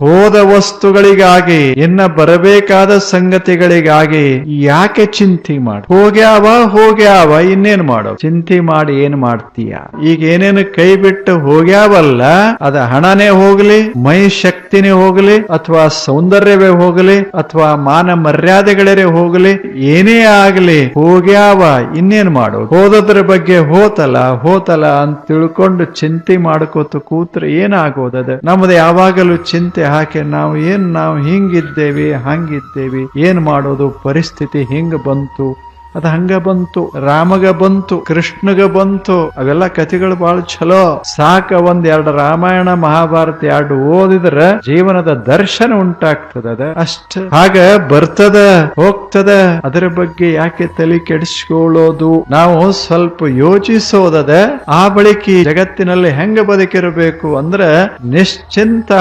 ಹೋದ ವಸ್ತುಗಳಿಗಾಗಿ, ಇನ್ನ ಬರಬೇಕಾದ ಸಂಗತಿಗಳಿಗಾಗಿ ಯಾಕೆ ಚಿಂತೆ ಮಾಡಿ? ಹೋಗ್ಯಾವ ಹೋಗ್ಯಾವ ಇನ್ನೇನ್ ಮಾಡೋ? ಚಿಂತೆ ಮಾಡಿ ಏನ್ ಮಾಡ್ತೀಯ? ಈಗ ಏನೇನು ಕೈ ಬಿಟ್ಟು ಹೋಗ್ಯಾವಲ್ಲ ಅದ ಹಣನೇ ಹೋಗ್ಲಿ, ಮೈ ಶಕ್ತಿನೇ ಹೋಗ್ಲಿ, ಅಥವಾ ಸೌಂದರ್ಯವೇ ಹೋಗ್ಲಿ, ಅಥವಾ ಮಾನ ಮರ್ಯಾದೆಗಳೇ ಹೋಗ್ಲಿ, ಏನೇ ಆಗ್ಲಿ ಹೋಗ್ಯಾವ ಇನ್ನೇನ್ ಮಾಡೋ? ಹೋದದ್ರ ಬಗ್ಗೆ ಹೋತಲ ಹೋತಲ ಅಂತ ತಿಳ್ಕೊಂಡು ಚಿಂತೆ ಮಾಡ್ಕೋತ ಕೂತ್ರೆ ಏನಾಗೋದದ? ನಮ್ದು ಯಾವಾಗಲೂ ಚಿಂತೆ ಹಾಕಿ ನಾವು ಏನು ನಾವು ಹಿಂಗಿದ್ದೇವೆ ಹಂಗಿದ್ದೇವೆ ಏನು ಮಾಡೋದು ಪರಿಸ್ಥಿತಿ ಹಿಂಗೆ ಬಂತು? ಅದ ಹಂಗ ಬಂತು, ರಾಮಗ ಬಂತು, ಕೃಷ್ಣಗ ಬಂತು, ಅವೆಲ್ಲ ಕಥೆಗಳು ಬಹಳ ಚಲೋ ಸಾಕ ಒಂದ್ ಎರಡು ರಾಮಾಯಣ, ಮಹಾಭಾರತ ಎರಡು ಓದಿದ್ರ ಜೀವನದ ದರ್ಶನ ಉಂಟಾಗ್ತದ ಅದ. ಅಷ್ಟ ಹಾಗ ಬರ್ತದ, ಹೋಗ್ತದ, ಅದರ ಬಗ್ಗೆ ಯಾಕೆ ತಲೆ ಕೆಡಿಸ್ಕೊಳ್ಳೋದು? ನಾವು ಸ್ವಲ್ಪ ಯೋಚಿಸೋದದ, ಆ ಬಳಿಕ ಜಗತ್ತಿನಲ್ಲಿ ಹೆಂಗ ಬದುಕಿರಬೇಕು ಅಂದ್ರ ನಿಶ್ಚಿಂತ